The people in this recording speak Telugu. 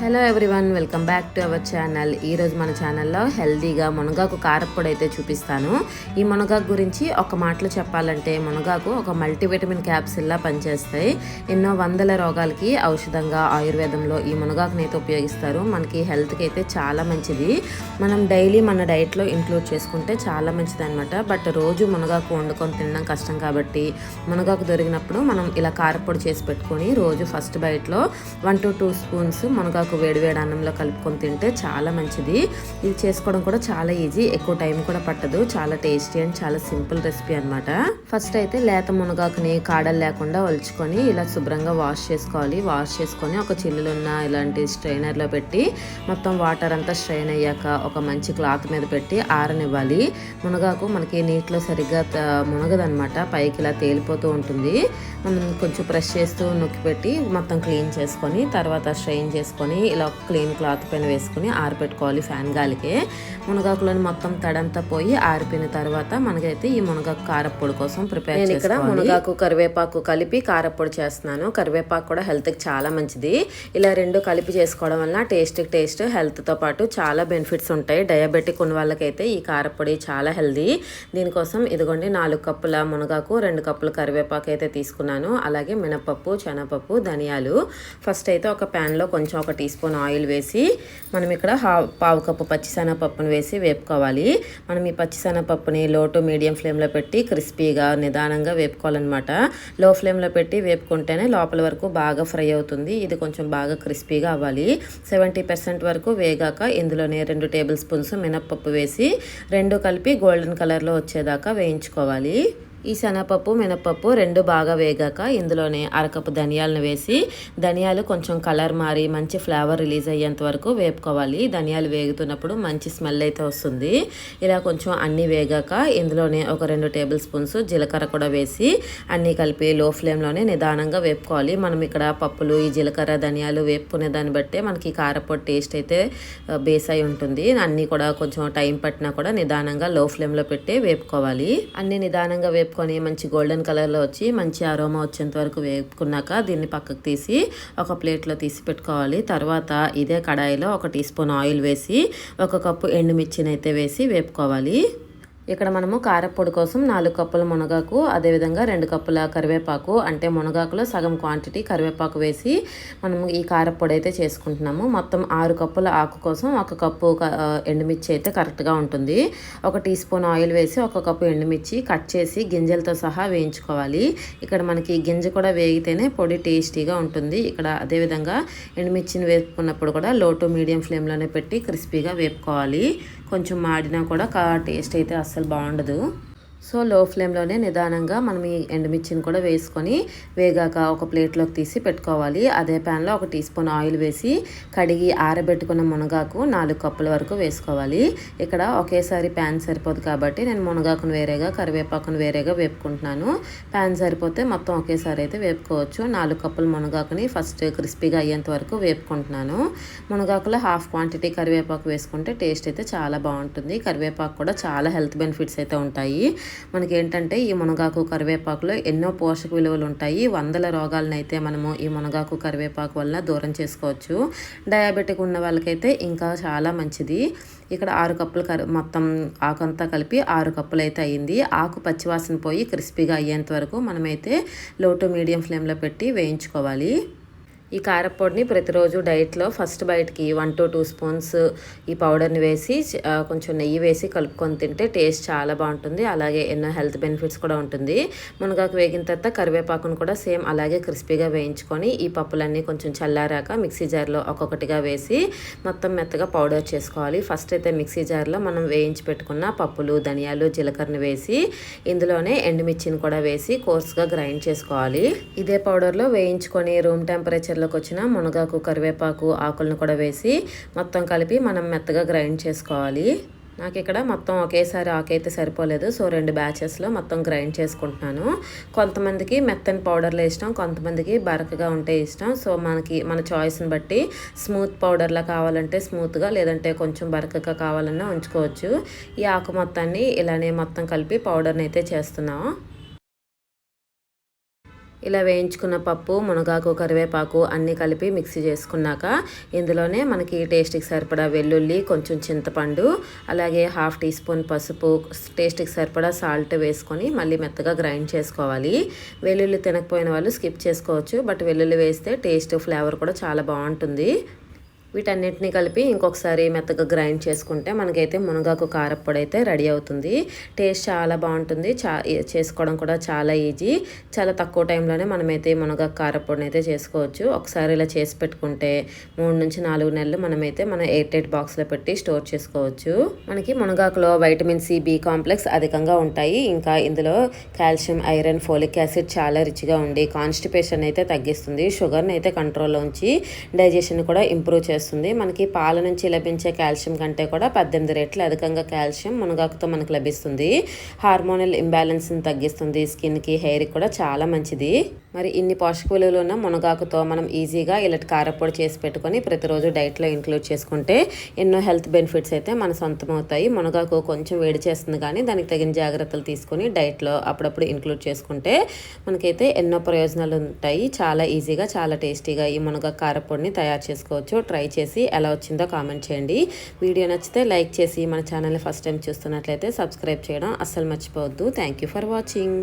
Hello everyone welcome back to our channel ఈరోజు మన ఛానల్లో హెల్దీగా మునగాకు కారప్పొడి అయితే చూపిస్తాను. ఈ మునగాకు గురించి ఒక మాటలో చెప్పాలంటే మునగాకు ఒక మల్టీవిటమిన్ క్యాప్సిల్లా పనిచేస్తాయి. ఎన్నో వందల రోగాలకి ఔషధంగా ఆయుర్వేదంలో ఈ మునగాకుని అయితే ఉపయోగిస్తారు. మనకి హెల్త్కి అయితే చాలా మంచిది. మనం డైలీ మన డైట్లో ఇంక్లూడ్ చేసుకుంటే చాలా మంచిది అనమాట బట్ రోజు మునగాకు వండుకొని తినడం కష్టం కాబట్టి మునగాకు దొరికినప్పుడు మనం ఇలా కారప్పొడి చేసి పెట్టుకొని రోజు ఫస్ట్ బైట్లో వన్ టు టూ స్పూన్స్ మునగాకు వేడివేడి అన్నంలో కలుపుకొని తింటే చాలా మంచిది. ఇది చేసుకోవడం కూడా చాలా ఈజీ. ఎక్కువ టైం కూడా పట్టదు. చాలా టేస్టీ అండ్ చాలా సింపుల్ రెసిపీ అనమాట ఫస్ట్ అయితే లేత మునగాకుని కాడలు లేకుండా ఒలుచుకొని ఇలా శుభ్రంగా వాష్ చేసుకోవాలి. వాష్ చేసుకొని ఒక చిల్లులు ఉన్న ఇలాంటి స్ట్రైనర్లో పెట్టి మొత్తం వాటర్ అంతా స్ట్రైన్ అయ్యాక ఒక మంచి క్లాత్ మీద పెట్టి ఆరనివ్వాలి. మునగాకు మనకి నీటిలో సరిగ్గా మునగదనమాట పైకి ఇలా తేలిపోతూ ఉంటుంది. మనం కొంచెం ప్రెష్ చేస్తూ నొక్కి పెట్టి మొత్తం క్లీన్ చేసుకొని తర్వాత స్ట్రెయిన్ చేసుకొని ఇలా ఒక క్లీన్ క్లాత్ పైన వేసుకొని ఆరిపెట్టుకోవాలి ఫ్యాన్ గాలికి. మునగాకులోని మొత్తం తడంతా పోయి ఆరిపోయిన తర్వాత మనకైతే ఈ మునగాకు కారప్పొడి కోసం ప్రిపేర్ నేను ఇక్కడ మునగాకు కరివేపాకు కలిపి కారప్పొడి చేస్తున్నాను. కరివేపాకు కూడా హెల్త్కి చాలా మంచిది. ఇలా రెండు కలిపి చేసుకోవడం వల్ల టేస్ట్కి టేస్ట్ హెల్త్తో పాటు చాలా బెనిఫిట్స్ ఉంటాయి. డయాబెటిక్ ఉన్న వాళ్ళకైతే ఈ కారప్పొడి చాలా హెల్దీ దీనికోసం ఇదిగోండి నాలుగు కప్పుల మునగాకు రెండు కప్పుల కరివేపాకు అయితే తీసుకున్నాను. అలాగే మినపప్పు శనగపప్పు ధనియాలు. ఫస్ట్ అయితే ఒక ప్యాన్లో కొంచెం ఒక టీ స్పూన్ ఆయిల్ వేసి మనం ఇక్కడ హా పావు కప్పు పచ్చిశనగపప్పును వేసి వేపుకోవాలి. మనం ఈ పచ్చిశనగపప్పుని లో టు మీడియం ఫ్లేమ్లో పెట్టి క్రిస్పీగా నిదానంగా వేపుకోవాలన్నమాట. లో ఫ్లేమ్లో పెట్టి వేపుకుంటేనే లోపల వరకు బాగా ఫ్రై అవుతుంది. ఇది కొంచెం బాగా క్రిస్పీగా అవ్వాలి. సెవెంటీ పర్సెంట్ వరకు వేగాక ఇందులోనే రెండు టేబుల్ స్పూన్స్ మినప్పప్పు వేసి రెండు కలిపి గోల్డెన్ కలర్లో వచ్చేదాకా వేయించుకోవాలి. ఈ శనగపప్పు మినపప్పు రెండు బాగా వేగాక ఇందులోనే అరకప్పు ధనియాలను వేసి ధనియాలు కొంచెం కలర్ మారి మంచి ఫ్లేవర్ రిలీజ్ అయ్యేంత వరకు వేపుకోవాలి. ధనియాలు వేగుతున్నప్పుడు మంచి స్మెల్ అయితే వస్తుంది. ఇలా కొంచెం అన్నీ వేగాక ఇందులోనే ఒక రెండు టేబుల్ స్పూన్స్ జీలకర్ర కూడా వేసి అన్నీ కలిపి లో ఫ్లేమ్లోనే నిదానంగా వేపుకోవాలి. మనం ఇక్కడ పప్పులు ఈ జీలకర్ర ధనియాలు వేపుకునే దాన్ని బట్టే మనకి కారపొడి టేస్ట్ అయితే బేస్ అయి ఉంటుంది. అన్నీ కూడా కొంచెం టైం పట్టినా కూడా నిదానంగా లో ఫ్లేమ్లో పెట్టి వేపుకోవాలి. అన్ని నిదానంగా వేపు వేపుకొని మంచి గోల్డెన్ కలర్లో వచ్చి మంచి అరోమా వచ్చేంత వరకు వేపుకున్నాక దీన్ని పక్కకు తీసి ఒక ప్లేట్లో తీసి పెట్టుకోవాలి. తర్వాత ఇదే కడాయిలో ఒక టీ స్పూన్ ఆయిల్ వేసి ఒక కప్పు ఎండుమిర్చిని అయితే వేసి వేపుకోవాలి. ఇక్కడ మనము కారప్పొడి కోసం నాలుగు కప్పుల మునగాకు అదేవిధంగా రెండు కప్పుల కరివేపాకు అంటే మునగాకులో సగం క్వాంటిటీ కరివేపాకు వేసి మనము ఈ కారప్పొడి అయితే చేసుకుంటున్నాము. మొత్తం ఆరు కప్పుల ఆకు కోసం ఒక కప్పు ఎండుమిర్చి అయితే కరెక్ట్గా ఉంటుంది. ఒక టీ స్పూన్ ఆయిల్ వేసి ఒక కప్పు ఎండుమిర్చి కట్ చేసి గింజలతో సహా వేయించుకోవాలి. ఇక్కడ మనకి గింజ కూడా వేగితేనే పొడి టేస్టీగా ఉంటుంది. ఇక్కడ అదేవిధంగా ఎండుమిర్చిని వేపుకున్నప్పుడు కూడా లో టు మీడియం ఫ్లేమ్లోనే పెట్టి క్రిస్పీగా వేపుకోవాలి. కొంచెం మాడినా కూడా కా టేస్ట్ అయితే అస్సలు బాగుండదు. సో లో ఫ్లేమ్లోనే నిదానంగా మనం ఈ ఎండుమిర్చిని కూడా వేసుకొని వేగాక ఒక ప్లేట్లోకి తీసి పెట్టుకోవాలి. అదే ప్యాన్లో ఒక టీ స్పూన్ ఆయిల్ వేసి కడిగి ఆరబెట్టుకున్న మునగాకు నాలుగు కప్పుల వరకు వేసుకోవాలి. ఇక్కడ ఒకేసారి ప్యాన్ సరిపోదు కాబట్టి నేను మునగాకును వేరేగా కరివేపాకును వేరేగా వేపుకుంటున్నాను. ప్యాన్ సరిపోతే మొత్తం ఒకేసారి అయితే వేపుకోవచ్చు. నాలుగు కప్పుల మునగాకుని ఫస్ట్ క్రిస్పీగా అయ్యేంత వరకు వేపుకుంటున్నాను. మునగాకులో హాఫ్ క్వాంటిటీ కరివేపాకు వేసుకుంటే టేస్ట్ అయితే చాలా బాగుంటుంది. కరివేపాకు కూడా చాలా హెల్త్ బెనిఫిట్స్ అయితే ఉంటాయి. మనకి ఏంటంటే ఈ మునగాకు కరివేపాకులో ఎన్నో పోషక విలువలు ఉంటాయి. వందల రోగాలనైతే మనము ఈ మునగాకు కరివేపాకు వల్ల దూరం చేసుకోవచ్చు. డయాబెటిక్ ఉన్న వాళ్ళకైతే ఇంకా చాలా మంచిది. ఇక్కడ ఆరు కప్పులు కరి మొత్తం ఆకంతా కలిపి ఆరు కప్పులు అయితే అయ్యింది. ఆకు పచ్చివాసన పోయి క్రిస్పీగా అయ్యేంత వరకు మనమైతే లో టు మీడియం ఫ్లేమ్లో పెట్టి వేయించుకోవాలి. ఈ కారపొడిని ప్రతిరోజు డైట్లో ఫస్ట్ బయటికి వన్ టు టూ స్పూన్స్ ఈ పౌడర్ని వేసి కొంచెం నెయ్యి వేసి కలుపుకొని తింటే టేస్ట్ చాలా బాగుంటుంది. అలాగే ఎన్నో హెల్త్ బెనిఫిట్స్ కూడా ఉంటుంది. మునగాకు వేగిన తర్వాత కరివేపాకును కూడా సేమ్ అలాగే క్రిస్పీగా వేయించుకొని ఈ పప్పులన్నీ కొంచెం చల్లారాక మిక్సీ జార్లో ఒక్కొక్కటిగా వేసి మొత్తం మెత్తగా పౌడర్ చేసుకోవాలి. ఫస్ట్ అయితే మిక్సీ జార్లో మనం వేయించి పెట్టుకున్న పప్పులు ధనియాలు జీలకర్రని వేసి ఇందులోనే ఎండుమిర్చిని కూడా వేసి కోర్స్గా గ్రైండ్ చేసుకోవాలి. ఇదే పౌడర్లో వేయించుకొని రూమ్ టెంపరేచర్ టెంపరేచర్లోకి వచ్చిన మునగాకు కరివేపాకు ఆకులను కూడా వేసి మొత్తం కలిపి మనం మెత్తగా గ్రైండ్ చేసుకోవాలి. నాకు ఇక్కడ మొత్తం ఒకేసారి ఆకైతే సరిపోలేదు. సో రెండు బ్యాచెస్లో మొత్తం గ్రైండ్ చేసుకుంటున్నాను. కొంతమందికి మెత్తని పౌడర్లే ఇష్టం కొంతమందికి బరకగా ఉంటే ఇష్టం. సో మనకి మన చాయిస్ని బట్టి స్మూత్ పౌడర్లా కావాలంటే స్మూత్గా లేదంటే కొంచెం బరకగా కావాలన్నా ఉంచుకోవచ్చు. ఈ ఆకు మొత్తాన్ని ఇలానే మొత్తం కలిపి పౌడర్ని అయితే చేస్తున్నాము ఇలా వేయించుకున్న పప్పు మునగాకు కరివేపాకు అన్నీ కలిపి మిక్సీ చేసుకున్నాక ఇందులోనే మనకి టేస్ట్కి సరిపడా వెల్లుల్లి కొంచెం చింతపండు అలాగే హాఫ్ టీ స్పూన్ పసుపు టేస్ట్కి సరిపడా సాల్ట్ వేసుకొని మళ్ళీ మెత్తగా గ్రైండ్ చేసుకోవాలి. వెల్లుల్లి తినకపోయిన వాళ్ళు స్కిప్ చేసుకోవచ్చు బట్ వెల్లుల్లి వేస్తే టేస్ట్ ఫ్లేవర్ కూడా చాలా బాగుంటుంది. వీటన్నిటిని కలిపి ఇంకొకసారి మెత్తగా గ్రైండ్ చేసుకుంటే మనకైతే మునగాకు కారప్పొడి అయితే రెడీ అవుతుంది. టేస్ట్ చాలా బాగుంటుంది. చా చేసుకోవడం కూడా చాలా ఈజీ. చాలా తక్కువ టైంలోనే మనమైతే మునగాకు కారప్పొడిని అయితే చేసుకోవచ్చు. ఒకసారి ఇలా చేసి పెట్టుకుంటే మూడు నుంచి నాలుగు నెలలు మనమైతే మన ఎయిట్ ఎయిట్ బాక్స్లో పెట్టి స్టోర్ చేసుకోవచ్చు. మనకి మునగాకులో వైటమిన్ సి బి కాంప్లెక్స్ అధికంగా ఉంటాయి. ఇంకా ఇందులో కాల్షియం ఐరన్ ఫోలిక్ యాసిడ్ చాలా రిచ్గా ఉండి కాన్స్టిపేషన్ అయితే తగ్గిస్తుంది. షుగర్ని అయితే కంట్రోల్లో ఉంచి డైజెషన్ కూడా ఇంప్రూవ్ చేస్తుంది. చేస్తుంది. మనకి పాల నుంచి లభించే కాల్షియం కంటే కూడా పద్దెనిమిది రెట్లు అధికంగా కాల్షియం మునగాకుతో మనకు లభిస్తుంది. హార్మోనల్ ఇంబ్యాలెన్స్ని తగ్గిస్తుంది. స్కిన్కి హెయిర్కి కూడా చాలా మంచిది. మరి ఇన్ని పోషక విలువలు ఉన్న మునగాకుతో మనం ఈజీగా ఇలాంటి కారపొడి చేసి పెట్టుకొని ప్రతిరోజు డైట్లో ఇంక్లూడ్ చేసుకుంటే ఎన్నో హెల్త్ బెనిఫిట్స్ అయితే మన సొంతం అవుతాయి మునగాకు కొంచెం వేడి చేస్తుంది కానీ దానికి తగిన జాగ్రత్తలు తీసుకొని డైట్లో అప్పుడప్పుడు ఇంక్లూడ్ చేసుకుంటే మనకైతే ఎన్నో ప్రయోజనాలు ఉంటాయి. చాలా ఈజీగా చాలా టేస్టీగా ఈ మునగాకు కారపొడిని తయారు చేసుకోవచ్చు. ట్రై చేసి ఎలా వచ్చిందో కామెంట్ చేయండి. వీడియో నచ్చితే లైక్ చేసి మన ఛానల్ని ఫస్ట్ టైం చూస్తున్నట్లయితే సబ్స్క్రైబ్ చేయడం అస్సలు మర్చిపోవద్దు. Thank you for watching